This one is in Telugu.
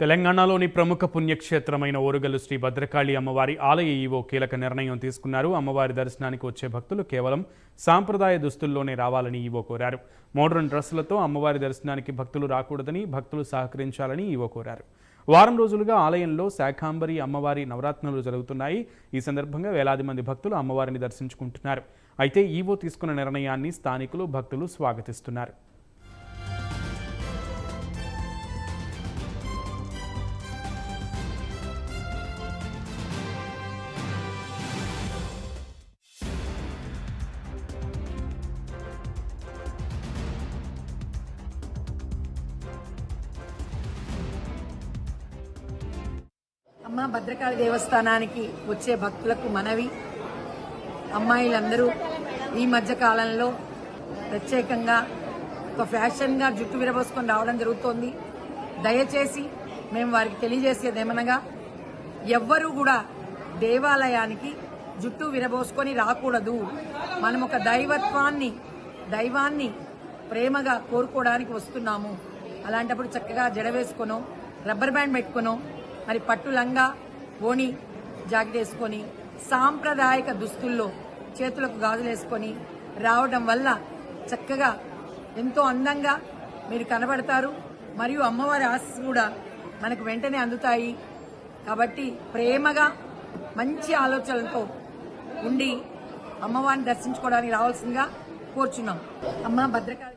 తెలంగాణలోని ప్రముఖ పుణ్యక్షేత్రమైన ఓరుగల్లు శ్రీ భద్రకాళి అమ్మవారి ఆలయ ఈవో కీలక నిర్ణయం తీసుకున్నారు. అమ్మవారి దర్శనానికి వచ్చే భక్తులు కేవలం సాంప్రదాయ దుస్తుల్లోనే రావాలని ఈవో కోరారు. మోడర్న్ డ్రెస్సులతో అమ్మవారి దర్శనానికి భక్తులు రాకూడదని భక్తులు సహకరించాలని ఈవో కోరారు. వారం రోజులుగా ఆలయంలో శాఖాంబరి అమ్మవారి నవరాత్రులు జరుగుతున్నాయి. ఈ సందర్భంగా వేలాది మంది భక్తులు అమ్మవారిని దర్శించుకుంటున్నారు. అయితే ఈవో తీసుకున్న నిర్ణయాన్ని స్థానికులు భక్తులు స్వాగతిస్తున్నారు. అమ్మ భద్రకాళి దేవస్థానానికి వచ్చే భక్తులకు మనవి. అమ్మాయిలందరూ ఈ మధ్య కాలంలో ప్రత్యేకంగా ఒక ఫ్యాషన్గా జుట్టు విరబోసుకొని రావడం జరుగుతోంది. దయచేసి మేము వారికి తెలియజేసేది ఏమనగా ఎవ్వరూ కూడా దేవాలయానికి జుట్టు విరబోసుకొని రాకూడదు. మనం ఒక దైవత్వాన్ని దైవాన్ని ప్రేమగా కోరుకోవడానికి వస్తున్నాము. అలాంటప్పుడు చక్కగా జడ వేసుకునో రబ్బర్ బ్యాండ్ పెట్టుకునో మరి పట్టు లంగా ఓణి జాకెట్ వేసుకొని సాంప్రదాయక దుస్తుల్లో చేతులకు గాజులు వేసుకొని రావడం వల్ల చక్కగా ఎంతో అందంగా మీరు కనబడతారు. మరియు అమ్మవారి ఆశీస్సు కూడా మనకు వెంటనే అందుతాయి. కాబట్టి ప్రేమగా మంచి ఆలోచనలతో ఉండి అమ్మవారిని దర్శించుకోవడానికి రావాల్సిందిగా కోరుచున్నాం. అమ్మ భద్రకాళి